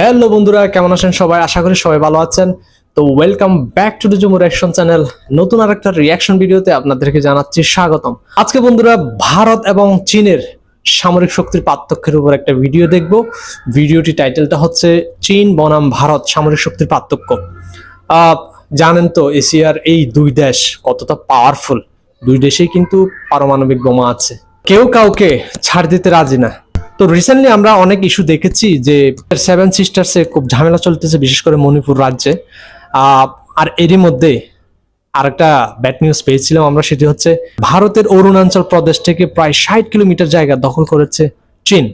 Hello বন্ধুরা, কেমন আছেন সবাই? আশা করি সবাই ভালো আছেন। তো welcome back to the Jhumur action channel নতুন আর একটা রিয়াকশন ভিডিওতে আপনাদেরকে জানাচ্ছি স্বাগতম। আজকে বন্ধুরা, ভারত এবং চীনের সামরিক শক্তির পার্থক্যের উপর একটা ভিডিও দেখব। ভিডিওটি টাইটেলটা হচ্ছে, চীন বনাম ভারত, সামরিক শক্তির পার্থক্য। জানেন তো, এশিয়ার এই দুই দেশ কতটা পাওয়ারফুল দুই দেশেই কিন্তু পারমাণবিক বোমা আছে। কেউ কাউকে ছাড় দিতে রাজি না। তো রিসেন্টলি আমরা অনেক ইস্যু দেখেছি যে সেভেন সিস্টার্সে খুব ঝামেলা চলতেছে, বিশেষ করে মণিপুর রাজ্যে। আর এরই মধ্যে আরেকটা ব্যাড নিউজ পেয়েছিলাম আমরা, সেটি হচ্ছে ভারতের অরুণাচল প্রদেশ থেকে প্রায় ষাট কিলোমিটার জায়গা দখল করেছে চীন।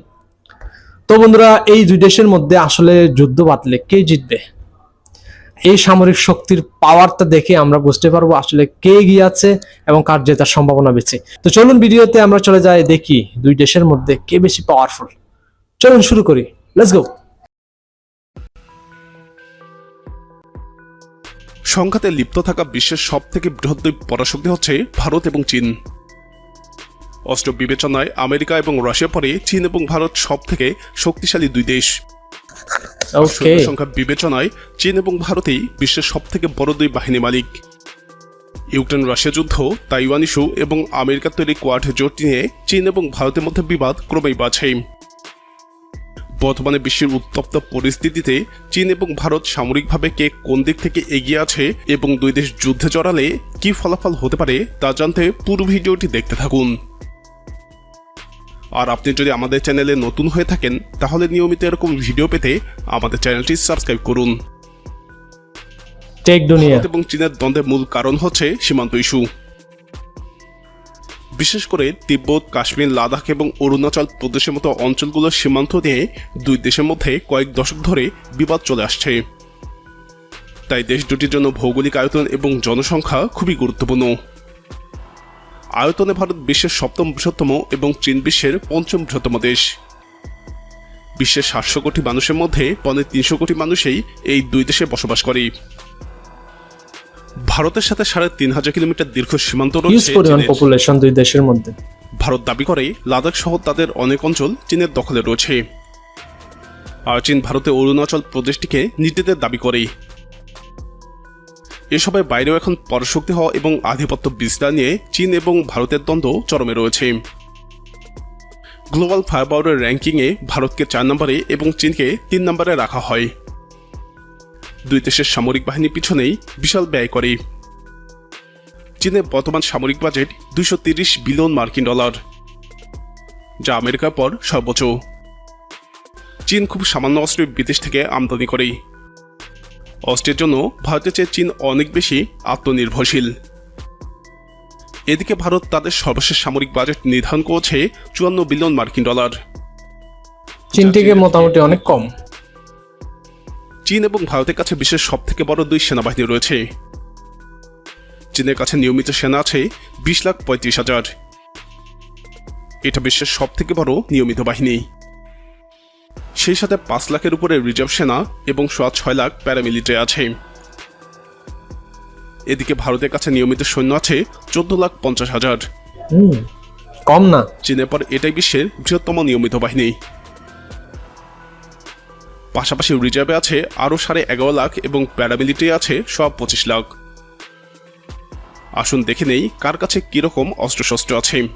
তো বন্ধুরা, এই দুই দেশের মধ্যে আসলে যুদ্ধ বাতলে কে জিতবে? এই সামরিক শক্তির পাওয়ারটা দেখে আমরা বুঝতে পারব আসলে কে এগিয়ে আছে এবং কার জেতার সম্ভাবনা বেশি। তো চলুন ভিডিওতে আমরা চলে যাই, দেখি দুই দেশের মধ্যে কে বেশি পাওয়ারফুল চলুন শুরু করি লেটস গো সংঘাতে লিপ্ত থাকা বিশ্বের সব থেকে বৃহৎ দুই পরাশক্তি হচ্ছে ভারত এবং চীন। অস্ত্র বিবেচনায় আমেরিকা এবং রাশিয়া পরে চীন এবং ভারত সব থেকে শক্তিশালী দুই দেশ। সৈন্য সংখ্যা বিবেচনায় চীন এবং ভারতেই বিশ্বের সব থেকে বড় দুই বাহিনী মালিক। ইউক্রেন রাশিয়া যুদ্ধ তাইওয়ান ইস্যু এবং আমেরিকার তৈরি কোয়াড জোট নিয়ে চীন এবং ভারতের মধ্যে বিবাদ ক্রমেই বাড়ছে। বর্তমানে বিশ্বের উত্তপ্ত পরিস্থিতিতে চীন এবং ভারত সামরিকভাবে কে কোন দিক থেকে এগিয়ে আছে এবং দুই দেশ যুদ্ধে জড়ালে কি ফলাফল হতে পারে তা জানতে পুরো ভিডিওটি দেখতে থাকুন। আর আপনি যদি আমাদের চ্যানেলে নতুন হয়ে থাকেন তাহলে নিয়মিত এরকম ভিডিও পেতে আমাদের চ্যানেলটি সাবস্ক্রাইব করুন। টেক দুনিয়া। ভারত এবং চীনের দ্বন্দ্বের মূল কারণ হচ্ছে সীমান্ত ইস্যু। বিশেষ করে তিব্বত কাশ্মীর লাদাখ এবং অরুণাচল প্রদেশের মতো অঞ্চলগুলোর সীমান্ত দিয়ে দুই দেশের মধ্যে কয়েক দশক ধরে বিবাদ চলে আসছে। তাই দেশ দুটির জন্য ভৌগোলিক আয়তন এবং জনসংখ্যা খুবই গুরুত্বপূর্ণ। আয়তনে ভারত বিশ্বের সপ্তম বৃহত্তম এবং চীন বিশ্বের পঞ্চম বৃহত্তম দেশ। বিশ্বের সাতশো কোটি মানুষের মধ্যে পনে তিনশো কোটি মানুষই এই দুই দেশে বসবাস করে। ভারতের সাথে সাড়ে তিন হাজার কিলোমিটার দীর্ঘ সীমান্ত রয়েছে পপুলেশন দুই দেশের মধ্যে। ভারত দাবি করে লাদাখ সহ তাদের অনেক অঞ্চল চীনের দখলে রয়েছে। আর চীন ভারতে অরুণাচল প্রদেশটিকে নিজেদের দাবি করে এসবের বাইরেও এখন পরশক্তি হওয়া এবং আধিপত্য বিস্তার নিয়ে চীন এবং ভারতের দ্বন্দ্ব চরমে রয়েছে। গ্লোবাল ফায়ার পাওয়ারের র্যাঙ্কিংয়ে ভারতকে চার নম্বরে এবং চীনকে তিন নম্বরে রাখা হয়। দুই দেশের সামরিক বাহিনীর পিছনেই বিশাল ব্যয় করে। চীনের বর্তমান সামরিক বাজেট তিরিশ বিলিয়ন মার্কিন ডলার, যা আমেরিকার পর সর্বোচ্চ। চীন খুব সামান্য অস্ত্র বিদেশ থেকে আমদানি করে অস্ত্রের জন্য ভারতের চেয়ে চীন অনেক বেশি আত্মনির্ভরশীল। এদিকে ভারত তাদের সর্বশেষ সামরিক বাজেট নির্ধারণ করেছে চুয়ান্ন বিলিয়ন মার্কিন ডলার। চীন থেকে মোটামুটি অনেক কম। চীন এবং ভারতের কাছে বিশ্বের সব থেকে বড় দুই সেনাবাহিনী রয়েছে। চীনের কাছে নিয়মিত সেনা আছে বিশ লাখ পঁয়ত্রিশ হাজার। এটা বিশ্বের সব থেকে বড় নিয়মিত বাহিনী। সেই সাথে পাঁচ লাখের উপরে রিজার্ভ সেনা এবং সোয়া ছয় লাখ প্যারামিলিটারি আছে। এদিকে ভারতের কাছে নিয়মিত সৈন্য আছে চোদ্দ লাখ পঞ্চাশ হাজার। কম না। চীনের পর এটাই বিশ্বের বৃহত্তম নিয়মিত বাহিনী। পাশাপাশি রিজার্ভে আছে আরও সাড়ে এগারো লাখ এবং প্যারামিলিটারি আছে সব পঁচিশ লাখ। আসুন দেখে নেই কার কাছে কীরকম অস্ত্রশস্ত্র আছে।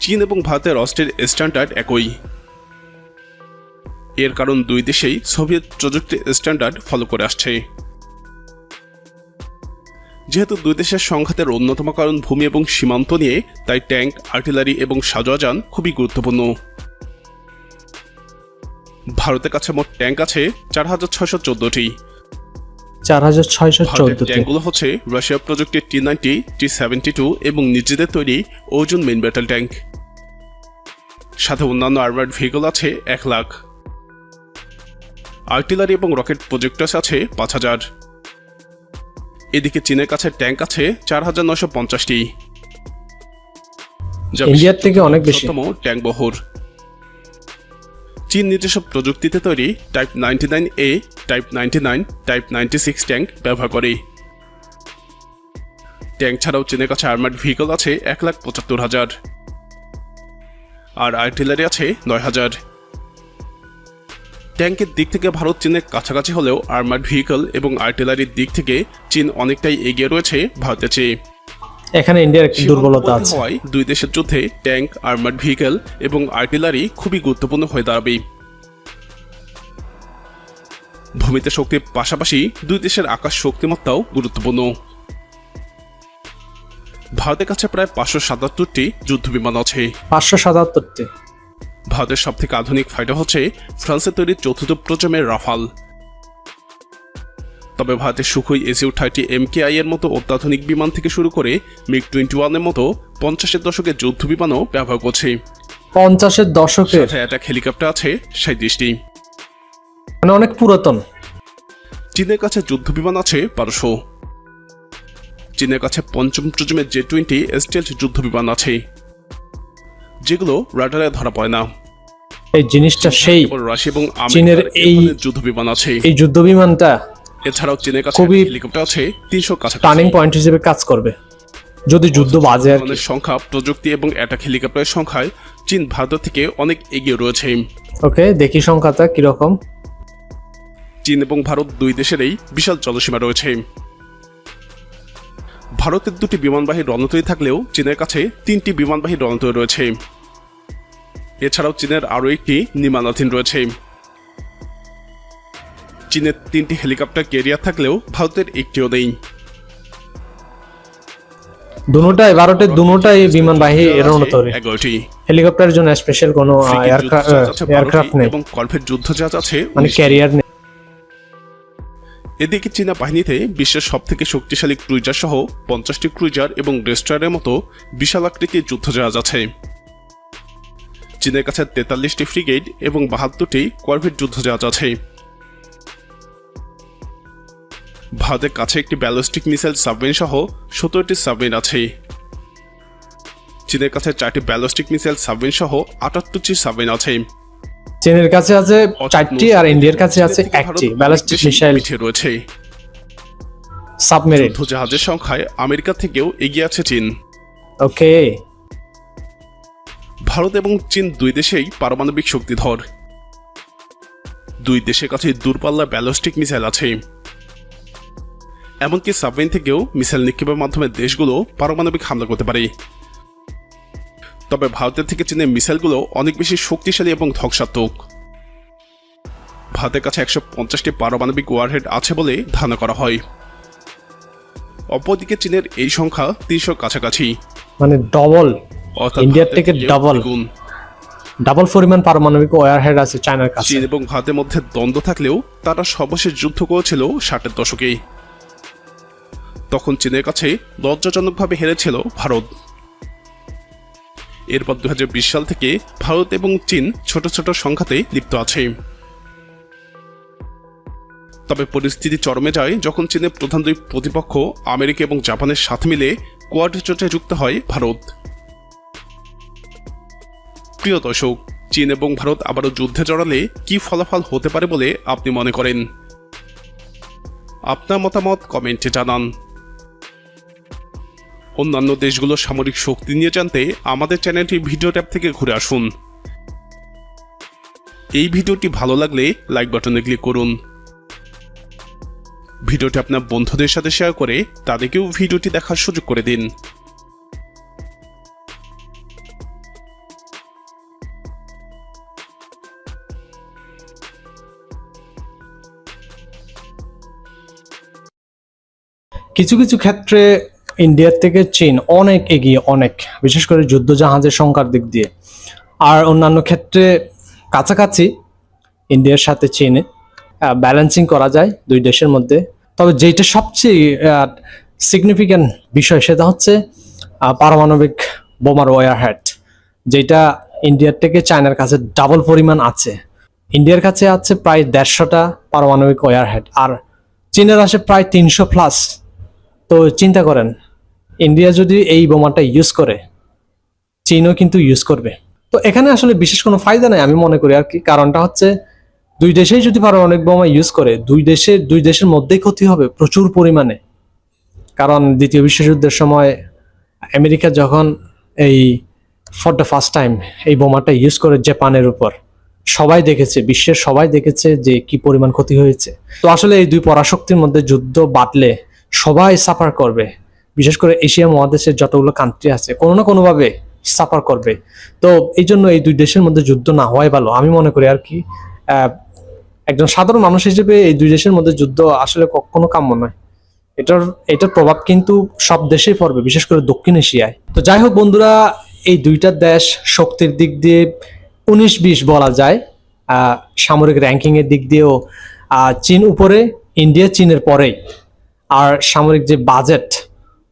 চীন এবং ভারতের অস্ত্রের স্ট্যান্ডার্ড একই। এর কারণ দুই দেশেই সোভিয়েত প্রযুক্তি স্ট্যান্ডার্ড ফলো করে আসছে। যেহেতু দুই দেশের সংঘাতের অন্যতম কারণ ভূমি এবং সীমান্ত নিয়ে তাই ট্যাঙ্ক আর্টিলারি এবং সাজোয়া যান খুবই গুরুত্বপূর্ণ। ভারতের কাছে মোট ট্যাঙ্ক আছে চার হাজার ছয়শো চোদ্দটি। চার হাজার ছয়শো ট্যাঙ্কগুলো হচ্ছে রাশিয়া প্রযুক্তির T ninety T seventy two এবং নিজেদের তৈরি অর্জুন মেন ব্যাটেল ট্যাঙ্ক। সাথে অন্যান্য আর্মার্ড ভেহিকল আছে এক লাখ। আর্টিলারি এবং রকেট প্রজেক্টার্স আছে পাঁচ হাজার। এদিকে চীনের কাছে ট্যাঙ্ক আছে চার হাজার নশো পঞ্চাশটি। ইন্ডিয়ার থেকে অনেক বেশি। ট্যাঙ্ক বহর। চীন নিজস্ব প্রযুক্তিতে তৈরি type ninety nine A type ninety nine type ninety six tank ব্যবহার করে। ট্যাঙ্ক ছাড়াও চীনের কাছে আর্মার্ড ভেহিকল আছে এক লাখ পঁচাত্তর হাজার। আর আর্টিলারি আছে নয় হাজার। ট্যাঙ্কের দিক থেকে ভারত চীনের কাছাকাছি হলেও আর্মার্ড ভেহিকল এবং আর্টিলারির দিক থেকে চীন অনেকটাই এগিয়ে রয়েছে ভারতের চেয়ে। এখানে ইন্ডিয়ার একটি দুর্বলতা আছে। দুই দেশের যুদ্ধে ট্যাঙ্ক আর্মার্ড ভেহিকল এবং আর্টিলারি খুবই গুরুত্বপূর্ণ হয়ে দাঁড়াবে। ভূমিতে শক্তির পাশাপাশি দুই দেশের আকাশ শক্তিমত্তাও গুরুত্বপূর্ণ। ভারতের কাছে প্রায় পাঁচশো সাতাত্তরটি যুদ্ধ বিমান আছে। পাঁচশো সাতাত্তরটি। ভারতের সবথেকে আধুনিক ফাইটার হচ্ছে ফ্রান্সের তৈরি চতুর্থ প্রজন্মের রাফাল। তবে ভারতের সুখই এসিউ থার্টি এমকেআই এর মতো অত্যাধুনিক বিমান থেকে শুরু করে মিগ টোয়েন্টি ওয়ানের মতো পঞ্চাশের দশকের যুদ্ধ বিমানও ব্যবহার করছে। পঞ্চাশের দশকের সাথে একটা হেলিকপ্টার আছে সাঁত্রিশটি মানে অনেক পুরাতন। চীনের কাছে যুদ্ধ বিমান আছে বারোশো। চীনের কাছে পঞ্চম প্রজন্মের জে টোয়েন্টি স্টেলথ যুদ্ধ বিমান আছে যেগুলো রাডারে ধরা পড়ে না। এই জিনিসটা সেই এবং চীনের এই- যুদ্ধ বিমান আছে। এই যুদ্ধ বিমানটা এছাড়াও চীনের কাছে খুবই হেলিকপ্টার আছে তিনশো কাছাকাছি। টার্নিং পয়েন্ট হিসেবে কাজ করবে। যদি যুদ্ধ বাজে সংখ্যা প্রযুক্তি এবং অ্যাটাক হেলিকপ্টারের সংখ্যায় চীন ভারত থেকে অনেক এগিয়ে রয়েছে। ওকে দেখি সংখ্যাটা কীরকম। চীন এবং ভারত দুই দেশেরই বিশাল জলসীমা রয়েছে। ভারতের দুটি বিমানবাহী রণতরী থাকলেও চীনের কাছে তিনটি বিমানবাহী রণতরী রয়েছে। এছাড়াও চীনের আরও একটি নির্মাণাধীন রয়েছে। চীনের তিনটি হেলিকপ্টার ক্যারিয়ার থাকলেও ভারতের একটিও নেই। দুটাই ভারতের দুটাই বিমানবাহী রণতরী। এগারোটি। হেলিকপ্টারের জন্য স্পেশাল কোনো এয়ারক্রাফট নেই। এবং কলভেট যুদ্ধজাহাজ আছে মানে ক্যারিয়ার নেই। এদিকে চীনা বাহিনীতে বিশ্বের সবথেকে শক্তিশালী ক্রুইজার সহ পঞ্চাশটি ক্রুইজার এবং ডেস্ট্রয়ারের মতো বিশাল আকৃতির যুদ্ধজাহাজ আছে। চীনের কাছে তেতাল্লিশটি ফ্রিগেট এবং বাহাত্তরটি করভেট যুদ্ধজাহাজ আছে। ভারতের কাছে একটি ব্যালিস্টিক মিসাইল সাবমেরিন সহ সতেরোটি সাবমেরিন আছে। চীনের কাছে চারটি ব্যালিস্টিক মিসাইল সাবমেরিন সহ আটাত্তরটি সাবমেরিন আছে। চীনের কাছে আছে চারটি আর ইন্ডিয়ার কাছে আছে একটি ব্যালিস্টিক মিসাইল রয়েছে। সাবমেরিন। যুদ্ধ জাহাজের সংখ্যায় আমেরিকা থেকেও এগিয়ে আছে চীন। ওকে। ভারত এবং চীন দুই দেশেই পারমাণবিক শক্তিধর। দুই দেশের কাছে দূরপাল্লা ব্যালিস্টিক মিসাইল আছে। এমনকি সাবমেরিন থেকেও মিসাইল নিক্ষেপের মাধ্যমে দেশগুলো পারমাণবিক হামলা করতে পারে। তবে ভারতের থেকে চীনের মিসাইলগুলো অনেক বেশি শক্তিশালী এবং ধ্বংসাত্মক। ভারতের কাছে একশো পঞ্চাশটি পারমাণবিক ওয়ারহেড আছে বলে ধারণা করা হয়। অপরদিকে চীনের এই সংখ্যা তিনশো কাছাকাছি। মানে ডবল ইন্ডিয়ার থেকে ডাবল। ডাবল পরিমাণ পারমাণবিক ওয়ারহেড আছে চায়নার কাছে। চীন এবং ভারতের মধ্যে দ্বন্দ্ব থাকলেও তারা সর্বশেষ যুদ্ধ করেছিল ষাটের দশকেই। তখন চীনের কাছে লজ্জাজনকভাবে হেরেছিল ভারত। এরপর দু সাল থেকে ভারত এবং চীন ছোট ছোট সংঘাতে লিপ্ত আছে। তবে পরিস্থিতি চরমে যায় যখন চীনের প্রধান দুই প্রতিপক্ষ আমেরিকা এবং জাপানের সাথে মিলে কোয়াড জোটে যুক্ত হয় ভারত। প্রিয় দর্শক, চীন এবং ভারত আবারও যুদ্ধে জড়ালে কি ফলাফল হতে পারে বলে আপনি মনে করেন? আপনার মতামত কমেন্টে জানান। অন্যান্য দেশগুলোর সামরিক শক্তি নিয়ে জানতে আমাদের চ্যানেলটি ভিডিও ট্যাব থেকে ঘুরে আসুন। এই ভিডিওটি ভালো লাগলে লাইক বাটনে ক্লিক করুন। ভিডিওটি আপনার বন্ধুদের সাথে শেয়ার করে তাদেরকেও ভিডিওটি দেখার সুযোগ করে দিন। কিছু কিছু ক্ষেত্রে ইন্ডিয়ার থেকে চীন অনেক এগিয়ে, অনেক, বিশেষ করে যুদ্ধ জাহাজের সংখ্যার দিক দিয়ে। আর অন্যান্য ক্ষেত্রে কাছাকাছি ইন্ডিয়ার সাথে চীনে ব্যালেন্সিং করা যায় দুই দেশের মধ্যে। তবে যেটা সবচেয়ে সিগনিফিক্যান্ট বিষয় সেটা হচ্ছে পারমাণবিক বোমার ওয়ারহেড যেটা ইন্ডিয়ার থেকে চায়নার কাছে ডাবল পরিমাণ আছে। ইন্ডিয়ার কাছে আছে প্রায় দেড়শোটা পারমাণবিক ওয়ারহেড আর চীনের আছে প্রায় তিনশো প্লাস তো চিন্তা করেন, ইন্ডিয়া যদি এই বোমাটা ইউজ করে, চীনও কিন্তু ইউজ করবে। তো এখানে আসলে বিশেষ কোনো ফায়দা নাই, আমি মনে করি আর কি। কারণটা হচ্ছে, দুই দেশেই যদি পারমাণবিক বোমা ইউজ করে, দুই দেশের দুই দেশের মধ্যেই ক্ষতি হবে প্রচুর পরিমাণে। কারণ দ্বিতীয় বিশ্বযুদ্ধের সময় আমেরিকা যখন এই ফর দ্য ফার্স্ট টাইম এই বোমাটা ইউজ করে জাপানের উপর, সবাই দেখেছে, বিশ্বের সবাই দেখেছে যে কি পরিমাণ ক্ষতি হয়েছে। তো আসলে এই দুই পরাশক্তির মধ্যে যুদ্ধ বাটলে সবাই সাফার করবে। বিশেষ করে এশিয়া মহাদেশের যতগুলো কান্ট্রি আছে, কোনো না কোনোভাবে সাফার করবে। তো এই জন্য এই দুই দেশের মধ্যে যুদ্ধ না হওয়াই ভালো। আমি মনে করি আর কি একজন সাধারণ মানুষ হিসেবে এই দুই দেশের মধ্যে যুদ্ধ আসলে কখনো কাম্য নয়। এটার এটার প্রভাব কিন্তু সব দেশেই পড়বে, বিশেষ করে দক্ষিণ এশিয়ায়। তো যাই হোক বন্ধুরা, এই দুইটা দেশ শক্তির দিক দিয়ে উনিশ বিশ বলা যায় সামরিক র্যাঙ্কিং এর দিক দিয়েও চীন উপরে, ইন্ডিয়া চীনের পরেই। আর সামরিক যে বাজেট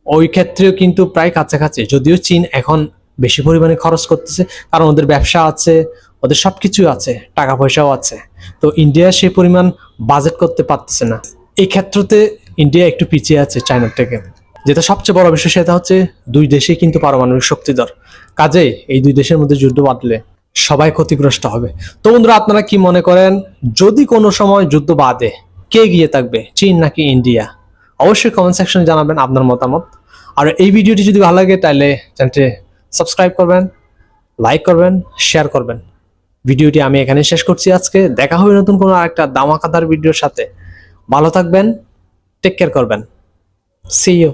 ওই ক্ষেত্রেও কিন্তু প্রায় কাছাকাছি। যদিও চীন এখন বেশি পরিমাণে খরচ করতেছে, কারণ ওদের ব্যবসা আছে, ওদের সবকিছু আছে টাকা পয়সাও আছে। তো ইন্ডিয়া সেই পরিমাণ বাজেট করতে পারতেছে না। এই ক্ষেত্রতে ইন্ডিয়া একটু পিছিয়ে আছে চায়নার থেকে। যেটা সবচেয়ে বড় বিষয় সেটা হচ্ছে দুই দেশেই কিন্তু পারমাণবিক শক্তিধর। কাজেই এই দুই দেশের মধ্যে যুদ্ধ বাঁধলে সবাই ক্ষতিগ্রস্ত হবে। তো বন্ধুরা, আপনারা কি মনে করেন, যদি কোনো সময় যুদ্ধ বাঁধে, কে গিয়ে থাকবে, চীন নাকি ইন্ডিয়া অবশ্যই কমেন্ট সেকশনে জানাবেন আপনার মতামত। আর এই ভিডিওটি যদি ভালো লাগে, তাহলে চ্যানেলটি সাবস্ক্রাইব করবেন লাইক করবেন শেয়ার করবেন। ভিডিওটি আমি এখানে শেষ করছি আজকে। দেখা হবে নতুন কোনো আরেকটা দামাকাদার ভিডিওর সাথে। ভালো থাকবেন টেক কেয়ার করবেন। See you